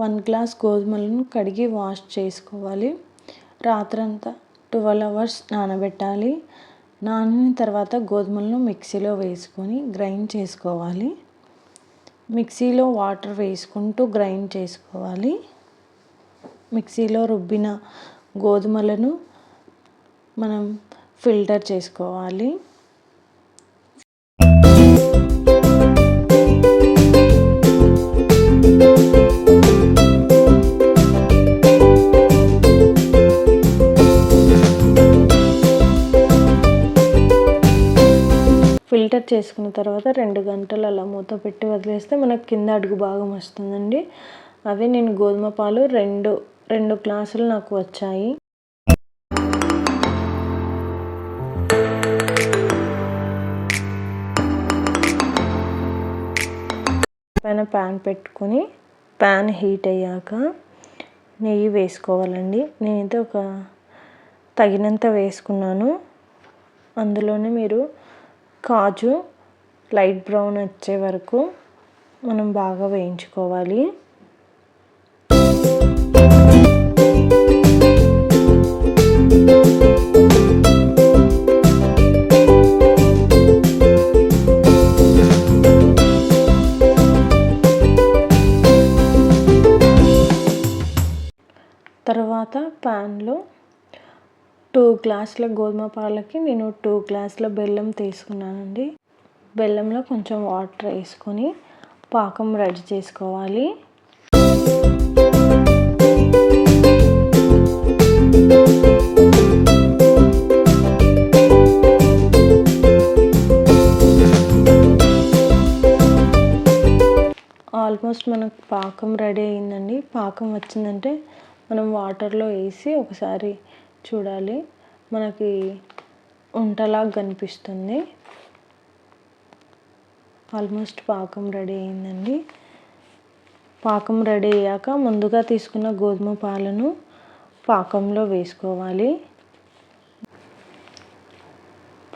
One glass గోధుమలను కడిగి wash చేసుకోవాలి. రాత్రంతా ట్వెల్వ్ అవర్స్ నానబెట్టాలి. నానిన తర్వాత గోధుమలను మిక్సీలో వేసుకొని గ్రైండ్ చేసుకోవాలి. మిక్సీలో వాటర్ వేసుకుంటూ గ్రైండ్ చేసుకోవాలి. మిక్సీలో రుబ్బిన గోధుమలను మనం ఫిల్టర్ చేసుకోవాలి. ఫిల్టర్ చేసుకున్న తర్వాత రెండు గంటలు అలా మూత పెట్టి వదిలేస్తే మనకు కింద అడుగు భాగం వస్తుందండి. అవి నేను గోధుమ పాలు రెండు రెండు గ్లాసులు నాకు వచ్చాయి. పైన ప్యాన్ పెట్టుకొని ప్యాన్ హీట్ అయ్యాక నెయ్యి వేసుకోవాలండి. నేనైతే ఒక తగినంత వేసుకున్నాను. అందులోనే మీరు కాజు లైట్ బ్రౌన్ వచ్చే వరకు మనం బాగా వేయించుకోవాలి. తర్వాత ప్యాన్లో టూ గ్లాసుల గోధుమ పాలకి నేను టూ గ్లాసుల బెల్లం తీసుకున్నానండి. బెల్లంలో కొంచెం వాటర్ వేసుకొని పాకం రెడీ చేసుకోవాలి. ఆల్మోస్ట్ మనకు పాకం రెడీ అయిందండి. పాకం వచ్చిందంటే మనం వాటర్లో వేసి ఒకసారి చూడాలి. మనకి వంటలాగా కనిపిస్తుంది. ఆల్మోస్ట్ పాకం రెడీ అయిందండి. పాకం రెడీ అయ్యాక ముందుగా తీసుకున్న గోధుమ పాలను పాకంలో వేసుకోవాలి.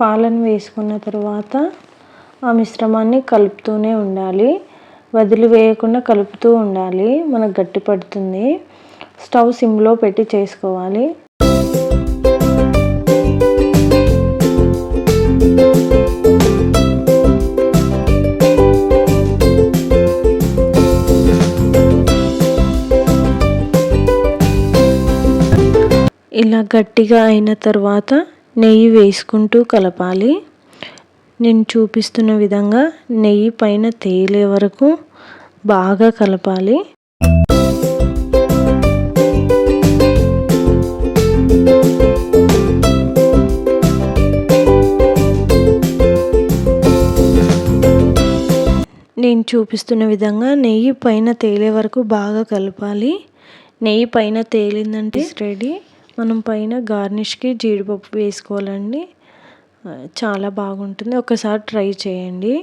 పాలను వేసుకున్న తర్వాత ఆ మిశ్రమాన్ని కలుపుతూనే ఉండాలి. వదిలివేయకుండా కలుపుతూ ఉండాలి. మనకు గట్టి పడుతుంది స్టవ్ సిమ్లో పెట్టి చేసుకోవాలి. ఇలా గట్టిగా అయిన తర్వాత నెయ్యి వేసుకుంటూ కలపాలి. నేను చూపిస్తున్న విధంగా నెయ్యి పైన తేలే వరకు బాగా కలపాలి. నేను చూపిస్తున్న విధంగా నెయ్యి పైన తేలే వరకు బాగా కలపాలి. నెయ్యి పైన తేలిందంటే రెడీ మనం పైన గార్నిష్కి జీడిపప్పు వేసుకోవాలండి. చాలా బాగుంటుంది. ఒకసారి ట్రై చేయండి.